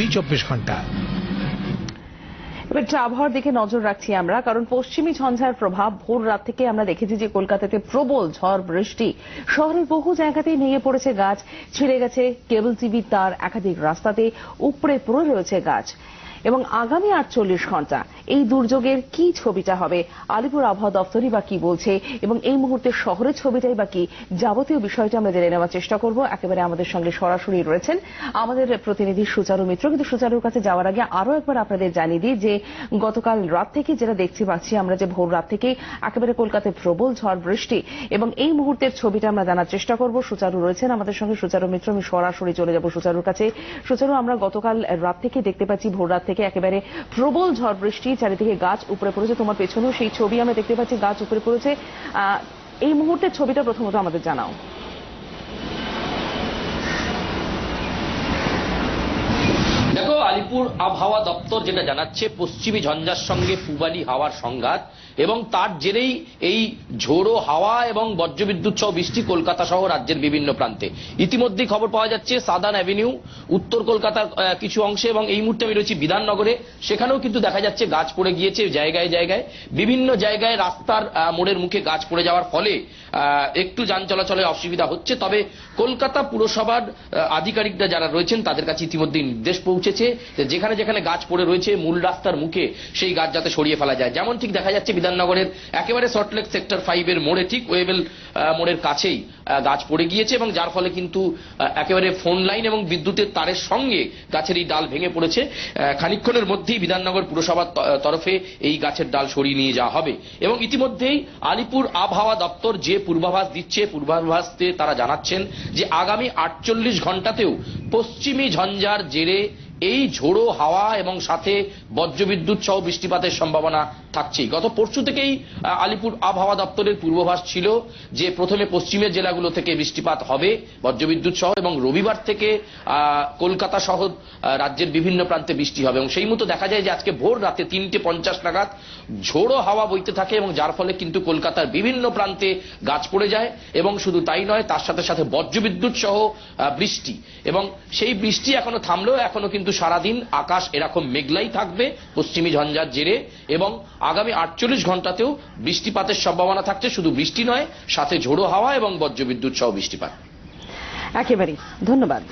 জি চব্বিশ ঘণ্টা এবার আবহাওয়ার দিকে নজর রাখছি আমরা, কারণ পশ্চিমী ঝঞ্ঝার প্রভাব ভোর রাত থেকে আমরা দেখেছি যে কলকাতাতে প্রবল ঝড় বৃষ্টি। শহরের বহু জায়গাতেই ভেঙে পড়েছে গাছ, ছিঁড়ে গেছে কেবল টিভি তার একাধিক রাস্তাতে, উপড়ে পড়ে রয়েছে গাছ। এবং আগামী আটচল্লিশ ঘণ্টা এই দুর্যোগের কি ছবিটা হবে? আলিপুর আবহাওয়া দপ্তরই বা কি বলছে? এবং এই মুহূর্তে শহরের ছবিটাই বা কি? যাবতীয় বিষয়টা আমরা জেনে নেওয়ার চেষ্টা করব। একেবারে আমাদের সঙ্গে সরাসরি রয়েছেন আমাদের প্রতিনিধি সুচারু মিত্র। কিন্তু সুচারুর কাছে যাওয়ার আগে আরও একবার আপনাদের জানিয়ে দিই যে, গতকাল রাত থেকে যেটা দেখতে পাচ্ছি আমরা যে ভোর রাত থেকে একেবারে কলকাতায় প্রবল ঝড় বৃষ্টি এবং এই মুহূর্তের ছবিটা আমরা জানার চেষ্টা করব। সুচারু রয়েছেন আমাদের সঙ্গে। সুচারু মিত্র, আমি সরাসরি চলে যাব সুচারুর কাছে। সুচারু, আমরা গতকাল রাত থেকে দেখতে পাচ্ছি ভোর রাত থেকে একেবারে প্রবল ঝড় বৃষ্টি চারিদিকে গাছ উপরে পড়েছে, তোমার পেছনেও সেই ছবি আমরা দেখতে পাচ্ছি, গাছ উপরে পড়েছে। এই মুহূর্তের ছবিটা প্রথমত আমাদের জানাও দেখো আলিপুর আবহাওয়া দপ্তর যেটা জানাচ্ছে, পশ্চিমী ঝঞ্ঝার সঙ্গে পূবালি হাওয়ার সংঘাত এবং তার জেরেই এই ঝোড়ো হাওয়া এবং বজ্রবিদ্যুৎ সহ বৃষ্টি কলকাতা সহ রাজ্যের বিভিন্ন প্রান্তে। ইতিমধ্যেই খবর পাওয়া যাচ্ছে সাদান অ্যাভিনিউ, উত্তর কলকাতার কিছু অংশে এবং এই মুহূর্তে আমি রয়েছি বিধাননগরে। সেখানেও কিন্তু দেখা যাচ্ছে গাছ পড়ে গিয়েছে জায়গায় জায়গায়। বিভিন্ন জায়গায় রাস্তার মোড়ের মুখে গাছ পড়ে যাওয়ার ফলে একটু যান চলাচলে অসুবিধা হচ্ছে। তবে কলকাতা পুরসভার আধিকারিকরা যারা রয়েছেন তাদের কাছে ইতিমধ্যে নির্দেশ পৌঁছেছে যেখানে যেখানে গাছ পড়ে রয়েছে মূল রাস্তার মুখে সেই গাছ যাতে সরিয়ে ফেলা যায়। যেমন ঠিক দেখা যাচ্ছে বিধাননগরের একেবারে সল্টলেক সেক্টর ফাইভের মোড়ে ঠিক ওয়েবেল মোড়ের কাছেই গাছ পড়ে গিয়েছে এবং যার ফলে কিন্তু একেবারে ফোন লাইন এবং বিদ্যুতের তারের সঙ্গে গাছের এই ডাল ভেঙে পড়েছে। আহ, খানিকক্ষণের মধ্যেই বিধাননগর পুরসভার তরফে এই গাছের ডাল সরিয়ে নিয়ে যাওয়া হবে। এবং ইতিমধ্যেই আলিপুর আবহাওয়া দপ্তর যে পূর্বাভাস দিচ্ছে পূর্বাভাসতে তারা জানাচ্ছেন যে আগামী আটচল্লিশ ঘন্টাতেও পশ্চিমী ঝঞ্ঝার জেরে এই ঝোড়ো হাওয়া এবং সাথে বজ্রবিদ্যুৎ সহ বৃষ্টিপাতের সম্ভাবনা থাকছেই। গত পরশু থেকেই আলিপুর আবহাওয়া দপ্তরের পূর্বাভাস ছিল যে প্রথমে পশ্চিমের জেলাগুলো থেকে বৃষ্টিপাত হবে বজ্রবিদ্যুৎ সহ এবং রবিবার থেকে কলকাতা সহ রাজ্যের বিভিন্ন প্রান্তে বৃষ্টি হবে। এবং সেই মতো দেখা যায় যে আজকে ভোর রাতে তিনটে পঞ্চাশ নাগাদ ঝোড়ো হাওয়া বইতে থাকে এবং যার ফলে কিন্তু কলকাতার বিভিন্ন প্রান্তে গাছ পড়ে যায় এবং শুধু তাই নয়, তার সাথে সাথে বজ্রবিদ্যুৎ সহ বৃষ্টি। এবং সেই বৃষ্টি এখনও থামলেও এখনও কিন্তু সারাদিন আকাশ এরকম মেঘলাই থাকবে, পশ্চিমী ঝঞ্ঝার জেরে এবং আগামী আটচল্লিশ ঘন্টাতেও বৃষ্টিপাতের সম্ভাবনা থাকছে। শুধু বৃষ্টি নয়, সাথে ঝোড়ো হাওয়া এবং বজ্রবিদ্যুৎ সহ বৃষ্টিপাত। একেবারেই। ধন্যবাদ।